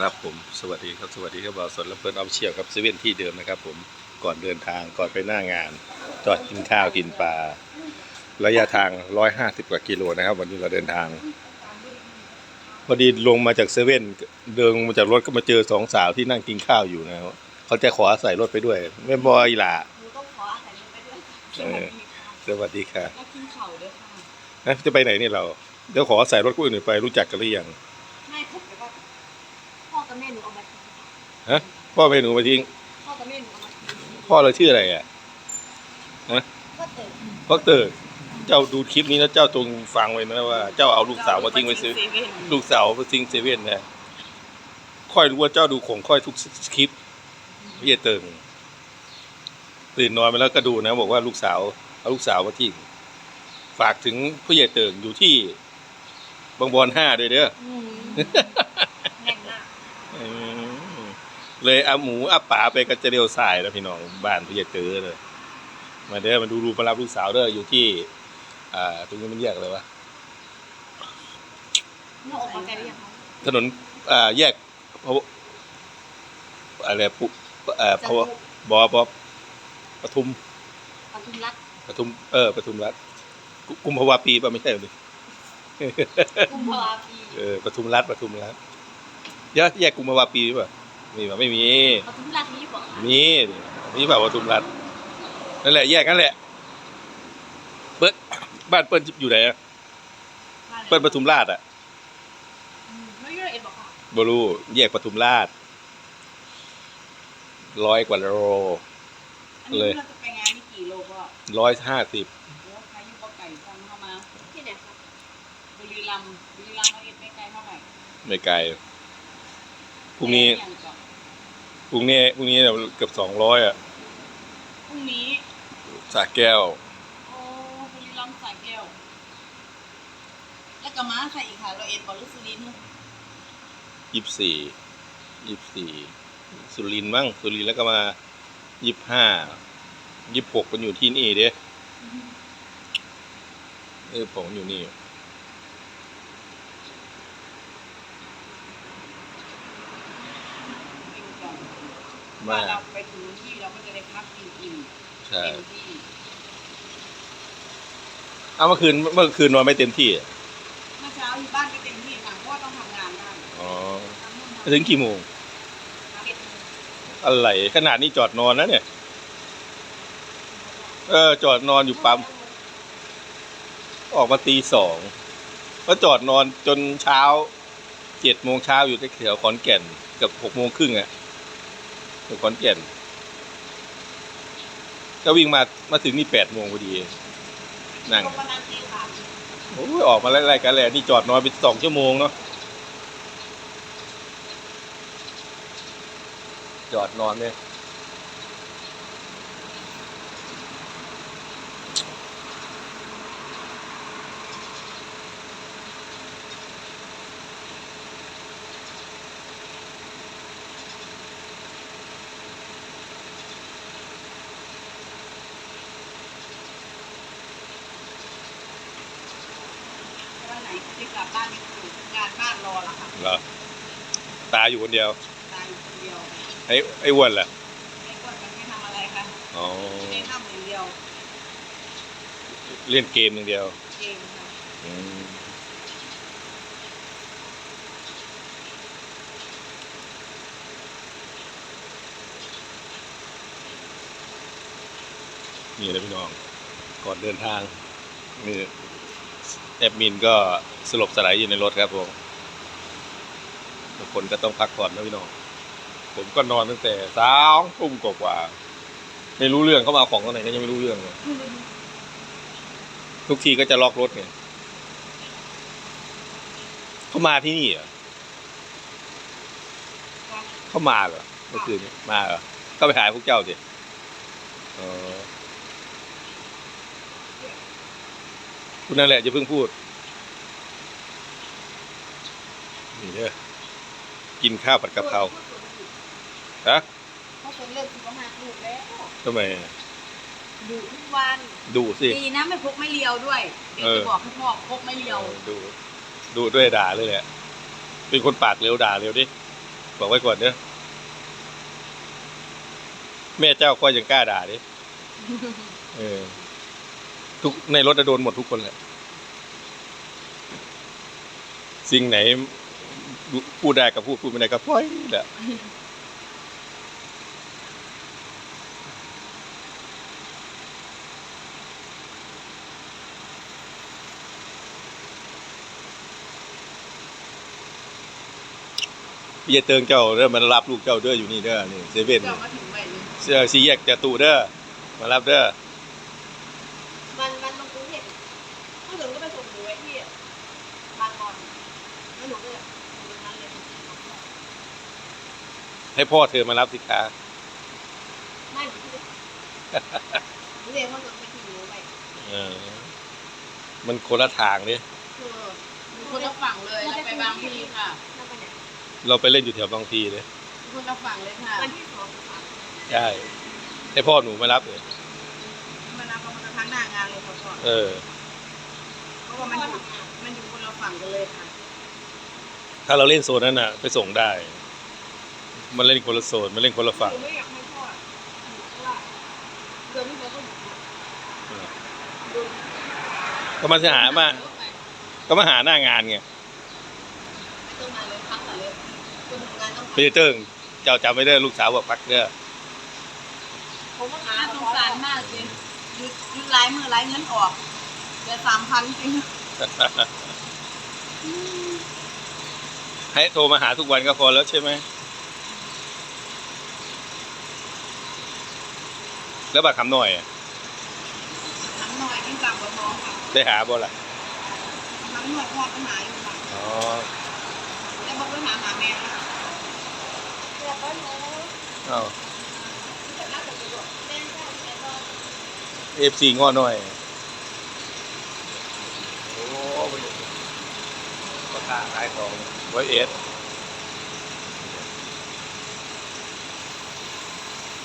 ครับผมสวัสดีครับสวัสดีครับบ่าวสดและเพื่อนออฟเชียลครับเซเว่นที่เดิมนะครับ ผมก่อนเดินทางก่อนไปหน้างานจอดกินข้าวกินปลาระยะทาง 150 กว่ากิโลนะครับ วันนี้เราเดินทางพอดีลงมาจากเซเว่นเดินลงมาจากรถก็มาเจอสองสาวที่นั่งกินข้าวอยู่นะครับเขาจะขออาศัยรถไปด้วยไม่บอยล่ะหนูต้องขออาศัยไปด้วยค่ะเออสวัสดีค่ะก็กินเข่าด้วยค่ะนะจะไปไหนนี่เราเดี๋ยวขออาศัยรถคนอื่นไปรู้จักกันหรือยัง ไม่ผมแล้วก็พ่อกับแม่หนูเอามาทิ้ง ฮะพ่อไปหนูมาทิ้ง พ่อกับแม่หนูเอามาทิ้งพ่อเราชื่ออะไรอะก็เติมพ่อเตอร์เจ้าดูคลิปนี้แล้วเจ้าจงฟังไว้นะว่า เจ้าเอาลูกสาวมาทิ้งไว้ซื้อเซเว่นลูกสาวมาทิ้งเซเว่นนะค่อยรู้ว่าเจ้าดูของค่อยทุกคลิปพี่เติงตื่นนอนไปแล้วก็ดูนะ บอกว่าลูกสาวเอาลูกสาวมาทิ้งฝากถึงผู้ใหญ่เติงอยู่ที่บางบอนห้าด้วยเด้อ อืมแน่นมากอืม เลยเอาหมูเอาป๋าไปกระเจเดียวสายแล้วพี่น้องบ้านผู้ใหญ่เติงเลยมาเด้อมาดูรูปมารับลูกสาวเด้ออยู่ที่ อ่า ตรงนี้มันแยกอะไรวะหนูออกมาไกลหรือยังคะถนนอ่าแยกพะอะไรปุเอ่อพะบอบอปทุมปทุมรัฐปทุมเออปทุมรัฐกุกุมภาวะปีป่ะไม่ใช่หรือกุมภาวะปีเออปทุมรัฐปทุมรัฐแยกแยกกุมภาวะปีป่ะ มีป่ะไม่มี ปทุมรัฐนี้บอกค่ะมีมีป่ะปทุมรัฐนั่นแหละแยกนั่นแหละ เปิ้ลบ้านเปิ้ลอยู่ไหนอะเปิ้ลปทุมราชอะอืมไม่รู้เอ็ดบอกค่ะบรูแยกปทุมราชร้อยกว่าโล อันนี้เลย เราจะไปงานนี่กี่โลก็ร้อยห้าสิบโอ้ใครอยู่บ่ไก่ฟังเข้ามาที่ไหนคะบุรีรัมย์บุรีรัมย์มาเอ็ดไม่ไกลเท่าไหร่ไม่ไกลพรุ่งนี้แต่อย่างก่อน พรุ่งนี้พรุ่งนี้เนี่ยเกือบสองร้อยอะพรุ่งนี้ สาแก้ว โอ้บุรีรัมย์สายแก้ว แล้วก็ม้าใส่อีกค่ะเราเอ็ดบอลลูกสุรินทร์ยี่สี่ยี่สี่สุรินทร์มั้งสุรินทร์แล้วก็มายี่ห้ายี่หกมันอยู่ที่นี่เด้เออผมอยู่นี่กินก่อน มาว่าเราไปถึงที่เราก็จะได้พักกินอิ่มใช่เต็มที่เอาเมื่อคืนเมื่อคืนนอนไม่เต็มที่อะเมื่อเช้าอยู่บ้านก็เต็มที่ค่ะเพราะว่าต้องทำงานบ้านอ๋อ ทำนู่นไปทำถึงกี่โมงเอ็ดอะไรขนาดนี้จอดนอนนะเนี่ย เออ จอดนอนอยู่ปั๊ม ออกมาตีสองก็จอดนอนจนเช้าเจ็ดโมงเช้าอยู่ที่แถวขอนแก่นเกับหกโมงครึ่งอะ อยู่ขอนแก่นก็วิ่งมามาถึงนี่แปดโมงพอดี นั่งก็ประมาณตีสามโอ้ยออกมาไล่ๆกันแล้วนี่จอดนอนไปสองชั่วโมงเนาะจอดนอนเลย วันไหนจะกลับบ้านนี่คืองานบ้านรอแล้วค่ะเหรอตาอยู่คนเดียวตายอยู่คนเดียวไอ้ไอ้อ้วนล่ะไอ้คนมันไม่ทำอะไรค่ะอ๋อเล่นทำอย่างเดียวเล่นเกมอย่างเดียวเกมค่ะอืมนี่นะพี่น้อง ก่อนเดินทางนี่ แอดมินก็สลบสลายอยู่ในรถครับผมทุกคนก็ต้องพักผ่อนนะพี่น้อง ผมก็นอนตั้งแต่สองทุ่มกว่าๆไม่รู้เรื่องเขามาเอาของตอนไหนก็ยังไม่รู้เรื่องเลยทุกทีก็จะล็อกรถไงเขามาที่นี่เหรอเขามาเหรอเมื่อคืนนี้มาเหรอเข้าไปหาพวกเจ้าสิอ๋อ คุณนั่นแหละจะเพิ่งพูด นี่เด้อกินข้าวผัดกะเพราฮะเขาเป็นเรื่องสุขภาพลูกแล้วทำไมดูทุกวันดูสิ ดีนะไม่พกไม่เลียวด้วย เดี๋ยวเออจะบอกให้พ่อพกไม่เลียวดู ดูด้วยด่าเลยแหละ เป็นคนปากเร็วด่าเร็วดิ บอกไว้ก่อนเด้อแม่เจ้าก็ยังกล้าด่าดิ เออ ทุกในรถจะโดนหมดทุกคนแหละสิ่งไหนพูดได้กับพูดพูดไม่ได้ก็ปล่อยแหละพี่จะเติงเจ้าเด้อมันรับลูกเจ้าเด้ออยู่นี่เด้อนี่เซเว่นเดี๋ยวมาถึงใหม่เลยเสื้อซีแยกจตุเด้อมารับเด้อ มันมันลงกรุงเทพผู้ถึงก็ไปส่งหนูไว้ที่บางบอนแล้วหนูก็เลยอยู่ตรงนั้นเลย ให้พ่อเธอมารับสิคะไม่หนูที่หนูเรียนว่าจะไปที่หนูไว้เออ มันคนละทางดิคืออยู่คนละฝั่งเลยแล้วไปบางพีค่ะเราไปไหนเราไปเล่นอยู่แถวบางพีเลยอยู่คนละฝั่งเลยค่ะวันที่สองสามใช่ให้พ่อหนูมารับเลยมานับประมาณทั้งหน้างานเลยเขาก่อนเออเพราะว่ามันอยู่มันอยู่คนละฝั่งกันเลยค่ะ ถ้าเราเล่นโซนนั้นน่ะ ไปส่งได้ มันเล่นคนละโซนมันเล่นคนละฝั่งหนูไม่อยากให้พ่ออยู่เพราะว่าเดือนที่แล้วก็อยู่เดือนก็มาหามาก็มาหาหน้างานไงไม่ต้องมาเลยพักก่อนเลยคนทำงานต้องพักพี่เติ้งเจ้าจำไม่ได้ลูกสาวบอกพักเด้อผมก็หาน่าสงสารมากเลยยุดยุดไล่มือไล่เงินออกเดือนสามพันจริงให้โทรมาหาทุกวันก็พอแล้วใช่ไหม แล้วบัตรคำหน่อยอะทั้งหน่อยที่จับกับน้องค่ะได้หาบ่ล่ะทั้งหน่อยพ่อปัญหาอยู่ค่ะอ๋อแล้วบอกปัญหาหาแม่ค่ะแล้วก็หนูอ้าวแต่น่าจะไปบอกแม่ก็แม่ก็เอฟซีง้อหน่อยโอ้ประกาศขายของไว้เอส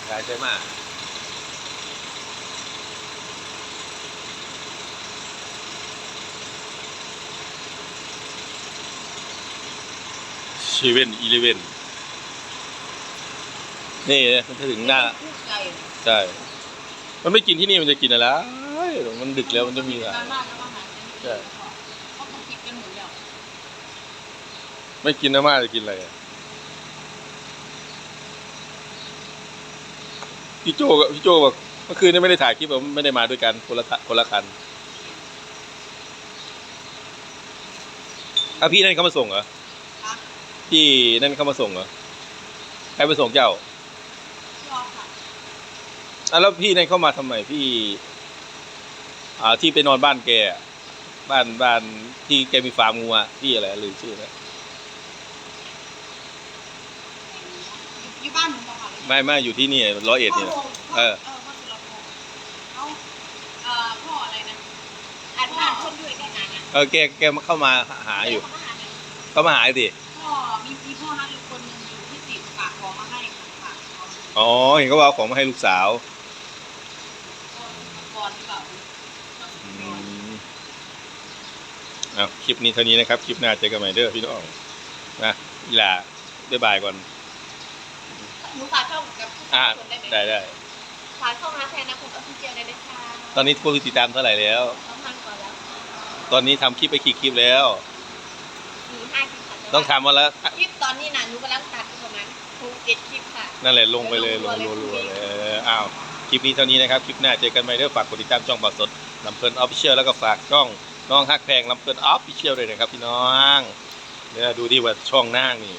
ขายใช่ไหมาก ชีเว่นอีเลเว่นนี่มันจะถึงหน้าพูดใจใช่ มันไม่กินที่นี่มันจะกินอะไร มันดึกแล้วมันจะมีอะไรการบ้านแล้วก็หาเงินใช่ เขาต้องคิดกันหมดแล้วไม่กินน้ำมาจะกินอะไรอะพี่โจกับพี่โจบอกเมื่อคืนนี้ไม่ได้ถ่ายคลิปผมไม่ได้มาด้วยกันคนละทะคนละคันอะพี่นั่นเขามาส่งเหรอ ค่ะพี่นั่นเขามาส่งเหรอใครมาส่งเจ้าชอบค่ะอะแล้วพี่นั่นเข้ามาทำไมพี่ อ่าที่ไปนอนบ้านแกอะบ้านบ้านที่แกมีฟาร์มงูอะที่อะไรลืมชื่อแล้วอยู่บ้านหนูบอกค่ะไม่ไม่อยู่ที่นี่ร้อยเอ็ดเนี่ยพ่อเออ เออพ่อสุรพงษ์เขาเอ่อพ่ออะไรนะอ่านผ่านคนด้วยกันนะเออแกแกมาเข้ามาหาอยู่เขาก็หาเนี่ยก็มาหาสิ องอ๋อเห็นเขาว่าเอาของมาให้ลูกสาวพ่อก่อนหรือเปล่าอืมอ้าวคลิปนี้เท่านี้นะครับ คลิปหน้าเจอกันใหม่เด้อพี่น้องนะอีหล่าบ๊ายบายก่อน หนูฝากช่องกับทุกอ่า คนได้ไหมได้ได้ฝากช่องนะแทนนะคุณออฟฟิเชียลได้ไหมคะตอนนี้ผู้ติดตามเท่าไหร่แล้ว สองพันกว่าแล้วตอนนี้ทำคลิปไปกี่คลิปแล้ว สี่ห้าคลิปค่ะต้องทำวันละ คลิปตอนนี้นะหนูกำลังตัด เจ็ดคลิปค่ะ นั่นแหละลงไปเลยลงรัวๆเลยเอออ้าว คลิปนี้เท่านี้นะครับ คลิปหน้าเจอกันใหม่เด้อฝากกดติดตามช่องบอดสดลำเพลินออฟฟิเชียลแล้วก็ฝากช่องน้องฮักแพงลำเพลินออฟฟิเชียลด้วยนะครับพี่น้องเนี่ยดูที่ว่าช่องนั่งนี่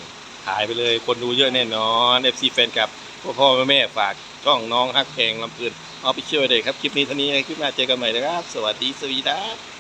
หายไปเลยคนดูเยอะแน่นอน FC แฟนคลับพ่อพ่อแม่แม่ฝากช่องน้องฮักแพงลำเพลินออฟฟิเชียลเลยครับคลิปนี้เท่านี้คลิปหน้าเจอกันใหม่นะครับ สวัสดีสวีดัส